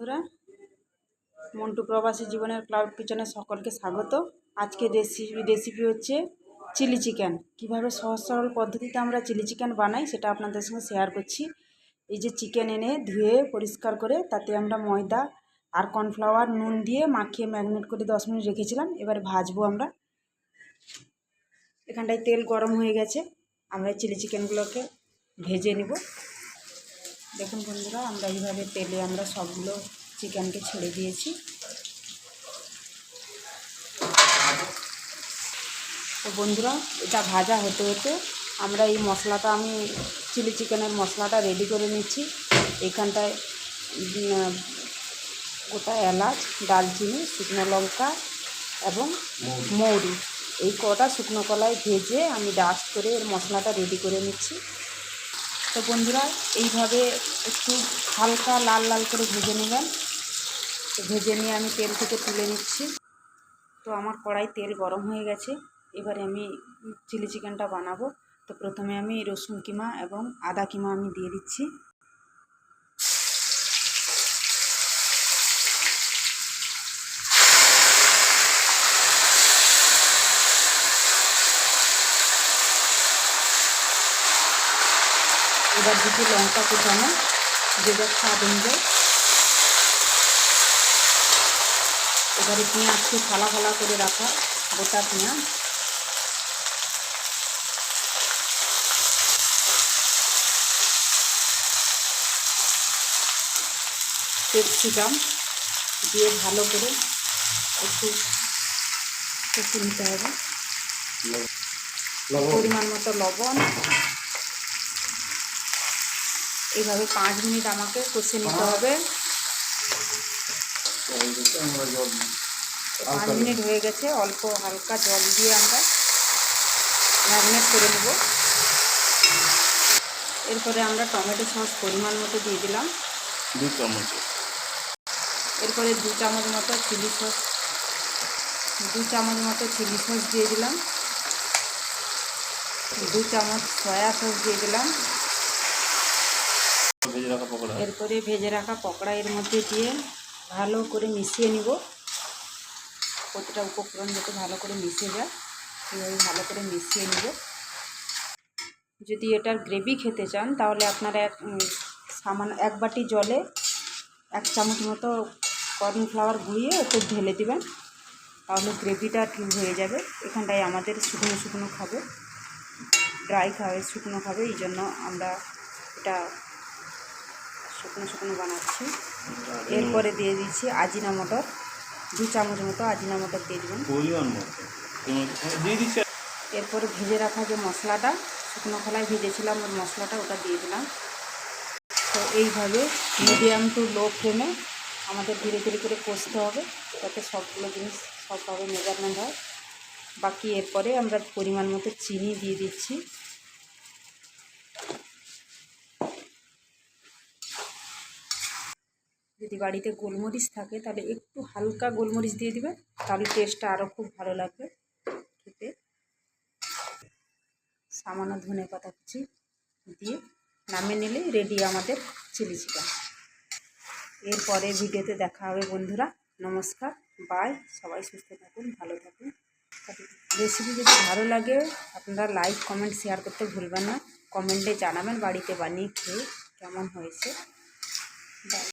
বন্ধুরা, মন্টু প্রবাসী জীবনের ক্লাউড কিচেনে সকলকে স্বাগত। আজকের রেসিপি রেসিপি হচ্ছে চিলি চিকেন। কীভাবে সহজ সরল পদ্ধতিতে আমরা চিলি চিকেন বানাই সেটা আপনাদের সঙ্গে শেয়ার করছি। এই যে চিকেন এনে ধুয়ে, পরিষ্কার করে, তাতে আমরা ময়দা আর কর্নফ্লাওয়ার নুন দিয়ে মাখিয়ে ম্যাগনেট করে দশ মিনিট রেখেছিলাম। এবারে ভাজবো আমরা। এখানটায় তেল গরম হয়ে গেছে। আমরা চিলি চিকেনগুলোকে ভেজে নেব। দেখুন বন্ধুরা আমরা এইভাবে তেলে আমরা সবগুলো চিকেনকে ছেড়ে দিয়েছি। তো বন্ধুরা এটা ভাজা হতে হতে আমরা এই মশলাটা আমি চিলি চিকেনের মশলাটা রেডি করে নিচ্ছি। এখানটায় গোটা এলাচ দালচিনি শুকনো লঙ্কা এবং মৌরি। এই কটা শুকনো কলায় ভেজে আমি ডাস্ট করে এর মশলাটা রেডি করে নিচ্ছি। তো বন্ধুরা, এইভাবে একটু হালকা লাল লাল করে ভেজে নেবেন। তো ভেজে নিয়ে আমি তেল থেকে তুলে নিচ্ছি। তো আমার কড়াই তেল গরম হয়ে গেছে। এবারে আমি চিলি চিকেনটা বানাবো। তো প্রথমে আমি রসুন কিমা এবং আদা কিমা আমি দিয়ে দিচ্ছি। এবার দিচ্ছি লঙ্কা কুচানো যেটা স্বাদ অনুযায়ী। এবারে পেঁয়াজকে ফালা ফালা করে রাখা গোটা পেঁয়াজ। ক্যাপসিকাম দিয়ে ভালো করে একটু কষে নিতে হবে। পরিমাণ মতো লবণ। এইভাবে পাঁচ মিনিট আমাকে কষে নিতে হবে। পাঁচ মিনিট হয়ে গেছে অল্প হালকা জল দিয়ে আমরা ম্যারিনেট করে নেব। এরপরে আমরা টমেটো সস পরিমাণ মতো দিয়ে দিলাম। দু চামচ। এরপরে দু চামচ মতো চিলি সস দু চামচ মতো চিলি সস দিয়ে দিলাম। দু চামচ সয়া সস দিয়ে দিলাম। এরপরে ভেজে রাখা পকোড়া এর মধ্যে দিয়ে ভালো করে মিশিয়ে নিব। প্রতিটা উপকরণ যাতে ভালো করে মিশে যায় এইভাবে ভালো করে মিশিয়ে নিব। যদি এটার গ্রেভি খেতে চান, তাহলে আপনারা এক সামান্য এক বাটি জলে এক চামচ মতো কর্নফ্লাওয়ার গুঁড়িয়ে একটু ঢেলে দিবেন। তাহলে গ্রেভিটা ঠিক হয়ে যাবে। এখানটায় আমাদের শুকনো শুকনো খাবে, ড্রাই খাবে শুকনো খাবে, এই জন্য আমরা এটা শুকনো শুকনো বানাচ্ছি। এরপরে দিয়ে দিচ্ছি আজিনা মটর। দু চামচ মতো আজিনা মটর দিয়ে দেবেন এরপরে ভেজে রাখা যে মশলাটা শুকনো খোলায় ভেজেছিলাম ওর মশলাটা ওটা দিয়ে দিলাম। তো এইভাবে মিডিয়াম টু লো ফ্লেমে আমাদের ধীরে ধীরে করে কষতে হবে যাতে সবগুলো জিনিস সবভাবে মেজারমেন্ট হয়। বাকি এরপরে আমরা পরিমাণ মতো চিনি দিয়ে দিচ্ছি। যদি বাড়িতে গোলমরিচ থাকে, তাহলে একটু হালকা গোলমরিচ দিয়ে দিবে তাহলে টেস্টটা আরও খুব ভালো লাগবে খেতে। সামান্য ধনে পাতা কুচি দিয়ে নামে নিলে রেডি আমাদের চিলি চিকেন এরপরে ভিডিওতে দেখা হবে বন্ধুরা, নমস্কার বাই সবাই সুস্থ থাকুন, ভালো থাকুন। রেসিপি যদি ভালো লাগে, আপনারা লাইক কমেন্ট শেয়ার করতে ভুলবেন না। কমেন্টে জানাবেন বাড়িতে বানিয়ে খেয়ে কেমন হয়েছে। বাই